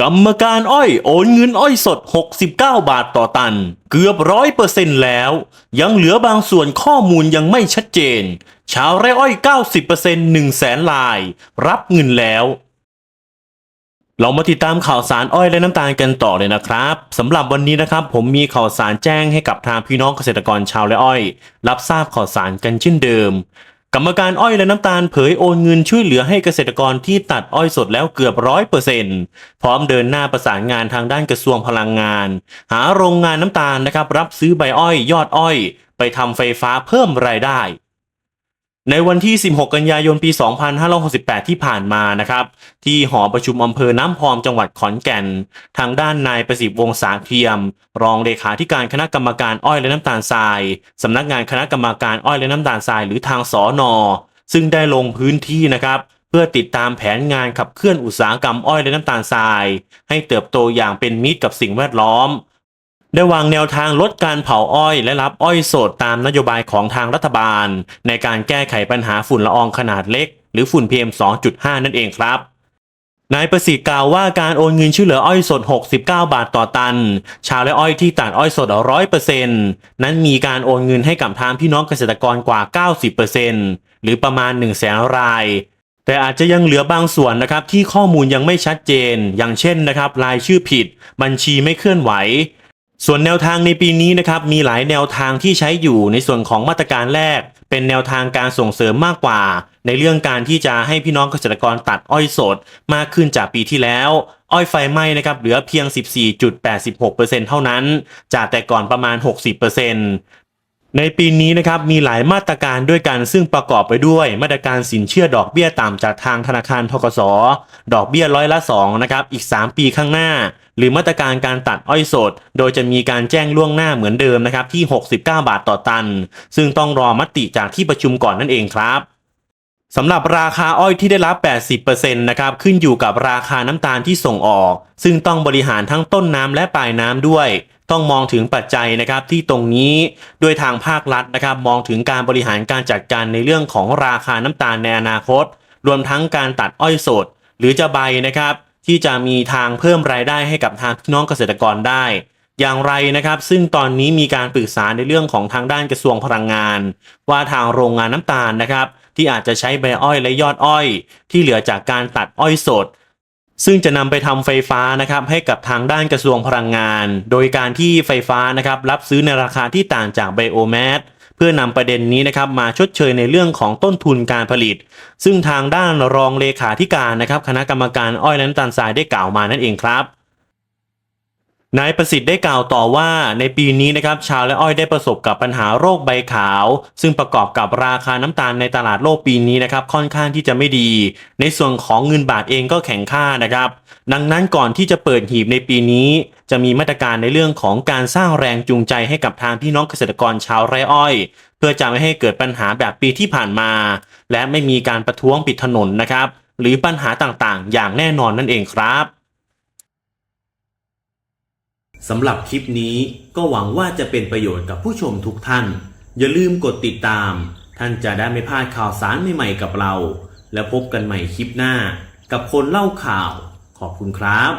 กรรมการอ้อยโอนเงินอ้อยสด 69 บาทต่อตัน เกือบร้อยเปอร์เซ็นต์แล้ว ยังเหลือบางส่วนข้อมูลยังไม่ชัดเจน ชาวไร่อ้อย 90% 1แสนลาย รับเงินแล้ว เรามาติดตามข่าวสารอ้อยและน้ำตาลกันต่อเลยนะครับสำหรับวันนี้นะครับผมมีข่าวสารแจ้งให้กับทางพี่น้องเกษตรกรชาวไร่อ้อย รับทราบข่าวสารกันเช่นเดิม กรรมการอ้อยและน้ำตาลเผยโอนเงินช่วยเหลือให้เกษตรกรที่ตัดอ้อยสดแล้วเกือบร้อยเปอร์เซ็นต์พร้อมเดินหน้าประสานงานทางด้านกระทรวงพลังงาน หาโรงงานน้ำตาลนะครับรับซื้อใบอ้อยยอดอ้อย ไปทำไฟฟ้าเพิ่มรายได้ ในวันที่ 16 กันยายน ปี 2568 ที่ผ่านมานะครับ ที่หอประชุมอำเภอน้ำพองจังหวัดขอนแก่น ทางด้านนายประสิทธิ์วงศ์สาเทียม รองเลขาธิการคณะกรรมการอ้อยและน้ำตาลทรายสำนักงานคณะกรรมการอ้อยและน้ำตาลทรายหรือทางสอนอซึ่งได้ลงพื้นที่นะครับ เพื่อติดตามแผนงานขับเคลื่อนอุตสาหกรรมอ้อยและน้ำตาลทราย ให้เติบโตอย่างเป็นมิตรกับสิ่งแวดล้อม ได้วางแนวทางลดการเผาอ้อยและรับอ้อยสดตามนโยบายของทางรัฐบาล ในการแก้ไขปัญหาฝุ่นละอองขนาดเล็ก หรือฝุ่น PM 2.5 นั่นเองครับนายประสิทธิ์กล่าวว่าการโอนเงินช่วยเหลืออ้อยสด 69 บาทต่อตัน ชาวและอ้อยที่ตัดอ้อยสด 100%นั้นมีการโอนเงินให้กับทางพี่น้องเกษตรกรกว่า 90%หรือประมาณ 1 0 0 0 0แสนราย แต่อาจจะยังเหลือบางส่วนนะครับที่ข้อมูลยังไม่ชัดเจน อย่างเช่นนะครับรายชื่อผิด บัญชีไม่เคลื่อนไหว ส่วนแนวทางในปีนี้นะครับมีหลายแนวทางที่ใช้อยู่ในส่วนของมาตรการแรก เป็นแนวทางการส่งเสริมมากกว่า ในเรื่องการที่จะให้พี่น้องเกษตรกรตัดอ้อยสด มากขึ้นจากปีที่แล้ว อ้อยไฟไหม้นะครับเหลือเพียง 14.86%เท่านั้น จากแต่ก่อนประมาณ 60% ในปีนี้นะครับมีหลายมาตรการด้วยกันซึ่งประกอบไปด้วย มาตรการสินเชื่อดอกเบี้ยต่ำจากทางธนาคารทกสดอกเบี้ยร้อยละ2นะครับอีก 3 ปีข้างหน้า หรือมาตรการการตัดอ้อยสด โดยจะมีการแจ้งล่วงหน้าเหมือนเดิมนะครับที่ 69 บาทต่อตัน ซึ่งต้องรอมติจากที่ประชุมก่อนนั่นเองครับ สำหรับราคาอ้อยที่ได้รับ 80%นะครับขึ้นอยู่กับราคาน้ำตาลที่ส่งออก ซึ่งต้องบริหารทั้งต้นน้ำและปลายน้ำด้วย ต้องมองถึงปัจจัยนะครับที่ตรงนี้ด้วยทางภาครัฐนะครับ มองถึงการบริหารการจัดการในเรื่องของราคาน้ำตาลในอนาคต รวมทั้งการตัดอ้อยสด หรือจะใบนะครับ ที่จะมีทางเพิ่มรายได้ให้กับทางพี่น้องเกษตรกรได้ อย่างไรนะครับ ซึ่งตอนนี้มีการปรึกษาในเรื่องของทางด้านกระทรวงพลังงาน ว่าทางโรงงานน้ำตาลนะครับ ที่อาจจะใช้ใบอ้อยและยอดอ้อย ที่เหลือจากการตัดอ้อยสด ซึ่งจะนำไปทำไฟฟ้านะครับให้กับทางด้านกระทรวงพลังงาน โดยการที่ไฟฟ้านะครับรับซื้อในราคาที่ต่างจากไบโอแมสเพื่อนำประเด็นนี้นะครับมาชดเชยในเรื่องของต้นทุนการผลิต ซึ่งทางด้านรองเลขาธิการนะครับคณะกรรมการอ้อยและน้ำตาลทรายได้กล่าวมานั่นเองครับ นายประสิทธิ์ได้กล่าวต่อว่าในปีนี้นะครับชาวและอ้อยได้ประสบกับปัญหาโรคใบขาว ซึ่งประกอบกับราคาน้ำตาลในตลาดโลกปีนี้นะครับค่อนข้างที่จะไม่ดี ในส่วนของเงินบาทเองก็แข็งค่านะครับ ดังนั้นก่อนที่จะเปิดหีบในปีนี้ จะมีมาตรการในเรื่องของการสร้างแรงจูงใจให้กับทางพี่น้องเกษตรกรชาวไร่อ้อย เพื่อจะไม่ให้เกิดปัญหาแบบปีที่ผ่านมา และไม่มีการประท้วงปิดถนนนะครับหรือปัญหาต่างๆ อย่างแน่นอนนั่นเองครับ สำหรับคลิปนี้ก็หวังว่าจะเป็นประโยชน์กับผู้ชมทุกท่าน อย่าลืมกดติดตาม ท่านจะได้ไม่พลาดข่าวสารใหม่ๆกับเรา และพบกันใหม่คลิปหน้า กับคนเล่าข่าว ขอบคุณครับ